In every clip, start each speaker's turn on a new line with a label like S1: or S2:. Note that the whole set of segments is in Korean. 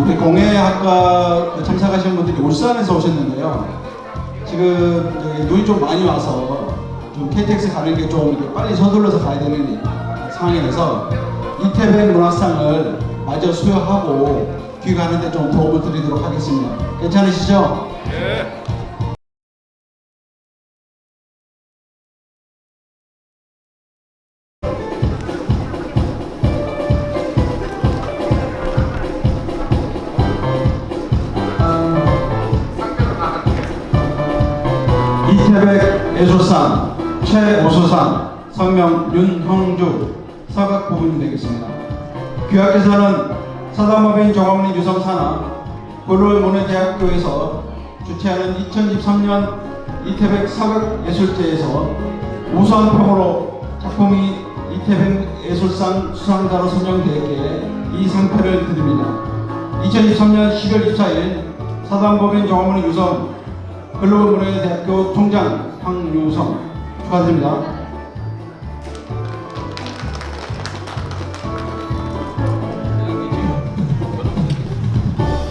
S1: 우리 공예학과 그 참석하신 분들이 울산에서 오셨는데요. 지금 눈이 좀 많이 와서 좀 KTX 가는 게 좀 빨리 서둘러서 가야 되는 상황이라서 이태백 문화상을 마저 수여하고 귀가하는데 좀 도움을 드리도록 하겠습니다. 괜찮으시죠? 이태백 예술상 최오수상 성명 윤형주 서각 부분이 되겠습니다. 귀하께서는 사단법인 종합리 유성산하 고려문화대학교에서 주최하는 2023년 이태백 사각 예술제에서 우수한평으로 작품이 이태백 예술상 수상자로 선정되었기에 이 상패를 드립니다. 2023년 10월 24일 사단법인 종합문화 유성 글로벌문화대학교 총장 황유성 축하드립니다.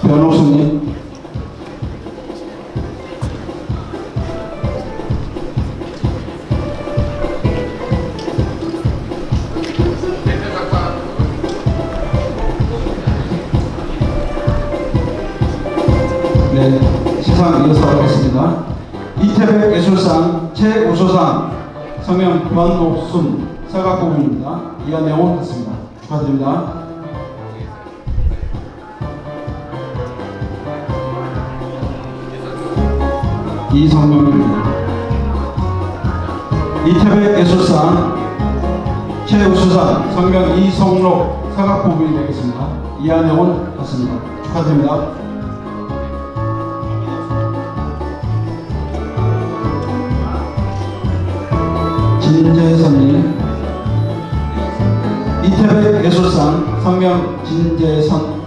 S1: 변호수님 시상 이어서 하겠습니다. 이태백 예술상 최우수상 성명 권옥순 사각 부분입니다. 이하 내용 같습니다. 축하드립니다. 이성명입니다. 이태백 예술상 최우수상 성명 이성록 사각 부분이 되겠습니다. 내용 같습니다. 축하드립니다. 진재선님 이태백 예술상 성명 진재선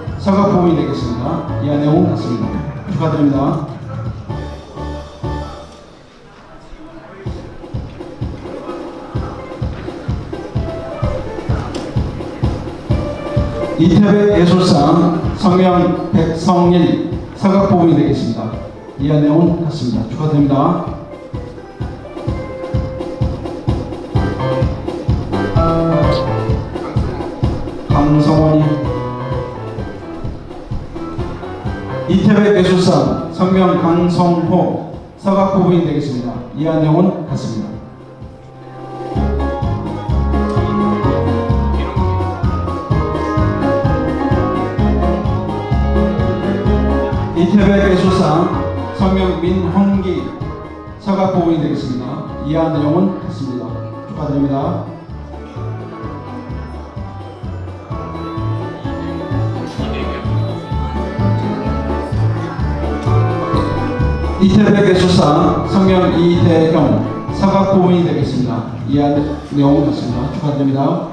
S1: 부분이 되겠습니다. 내용 같습니다. 축하드립니다. 이태백 예술상 성명 백성일 사각 부분이 되겠습니다. 내용 같습니다. 축하드립니다. 성명 강성호 사각 부분이 되겠습니다. 내용은 같습니다. 이태백 예술상 성명 민홍기 사각 부분이 되겠습니다. 내용은 같습니다. 축하드립니다. 이태백 예술상 성명 이대형 사각 부분이 되겠습니다. 이하 내용은 같습니다. 축하드립니다.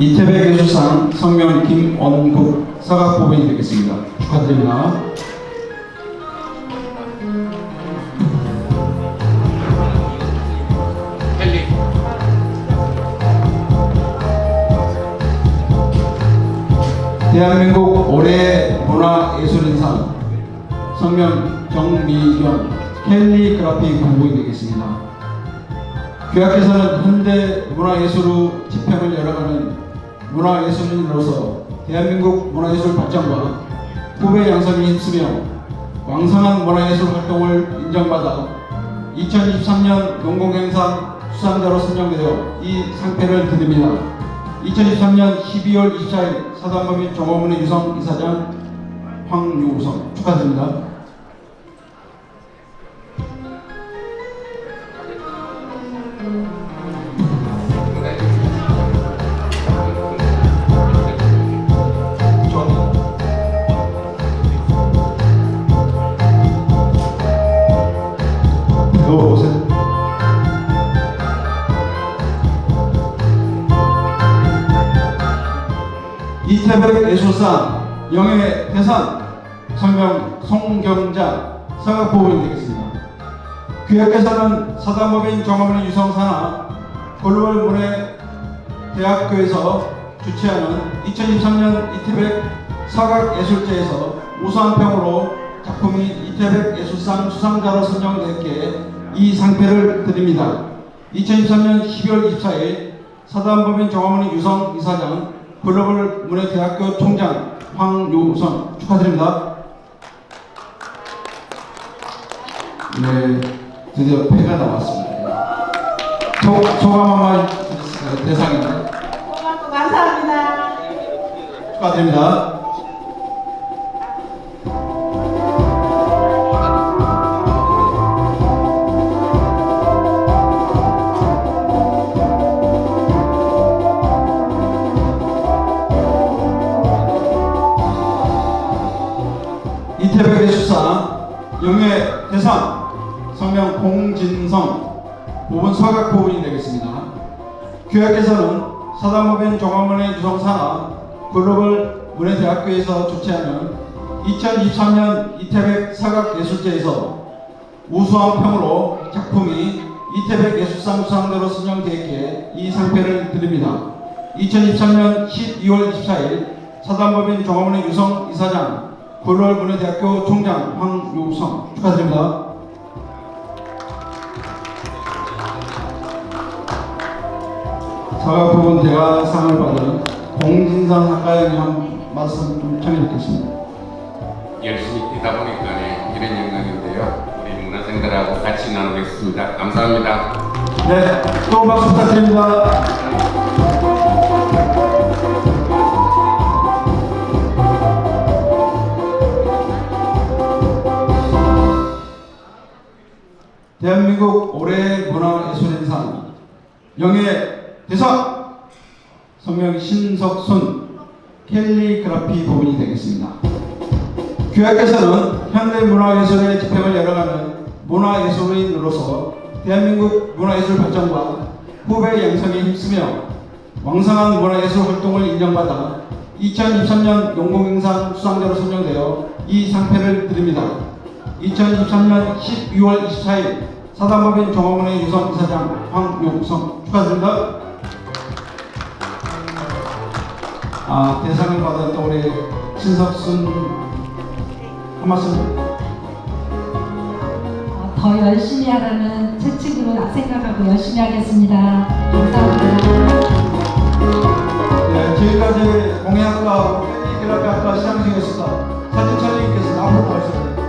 S1: 이태백 예술상 성명 김원국 사각 부분이 되겠습니다. 축하드립니다. 대한민국 올해 문화예술인상 성명 정미경 캘리그라피 공부이 되겠습니다. 귀하께서는 현대 문화예술의 지평을 열어가는 문화예술인으로서 대한민국 문화예술 발전과 후배 양성에 힘쓰며 왕성한 문화예술 활동을 인정받아 2023년 농공행상 수상자로 선정되어 이 상패를 드립니다. 2023년 12월 24일 사단법인 종업문의 유성 이사장 황유성 축하드립니다. 너 오세요. 이태백 예술상 영예 대상 성명 송경자 사각 부분이 되겠습니다. 교역에서는 사단법인 종합문화 유성산하 글로벌 문예 대학교에서 주최하는 2023년 이태백 사각예술제에서 우수한 평으로 작품이 이태백 예술상 수상자로 선정됐기에 이 상패를 드립니다. 2023년 12월 24일 사단법인 종합문화 유성 이사장 글로벌 문예대학교 총장 황유선 축하드립니다. 네, 드디어 패가 나왔습니다. 소, 소감 한번 해주세요. 대상인데
S2: 고맙고 감사합니다.
S1: 축하드립니다. 서각 부분이 되겠습니다. 교육께서는 사단법인 종합문예 유성산하 글로벌 문예대학교에서 주최하는 2023년 이태백 사각예술제에서 우수한 평으로 작품이 이태백 예술상 수상자로 선정되었기에 이 상패를 드립니다. 2023년 12월 24일 사단법인 종합문예 유성 이사장 글로벌 문예대학교 총장 황유성 축하드립니다. 사과 부분 대가상을 받은 공진상 학과장님 한 말씀 좀 청해 듣겠습니다.
S3: 열심히 뛰다 보니까 이런 영광인데요. 우리 문화생들하고 같이 나누겠습니다. 감사합니다.
S1: 네, 또 박수 부탁드립니다. 대한민국 올해 문화예술인상 영예 신석순 캘리그라피 부분이 되겠습니다. 교육께서는 현대 문화예술의 집행을 열어가는 문화예술인으로서 대한민국 문화예술 발전과 후배 양성에 힘쓰며 왕성한 문화예술 활동을 인정받아 2023년 용공인상 수상자로 선정되어 이 상패를 드립니다. 2023년 12월 24일 사단법인 종합문예 유성 이사장 황용성 축하드립니다. 아, 대상을 또 우리 신석순 한 말씀
S2: 어, 더 열심히 하라는 채찍으로 생각하고 열심히 하겠습니다. 감사합니다.
S1: 네, 지금까지 공예학과 캘리그라피학과 시상식이었습니다. 사진 촬영님께서 앞으로 나오셨습니다.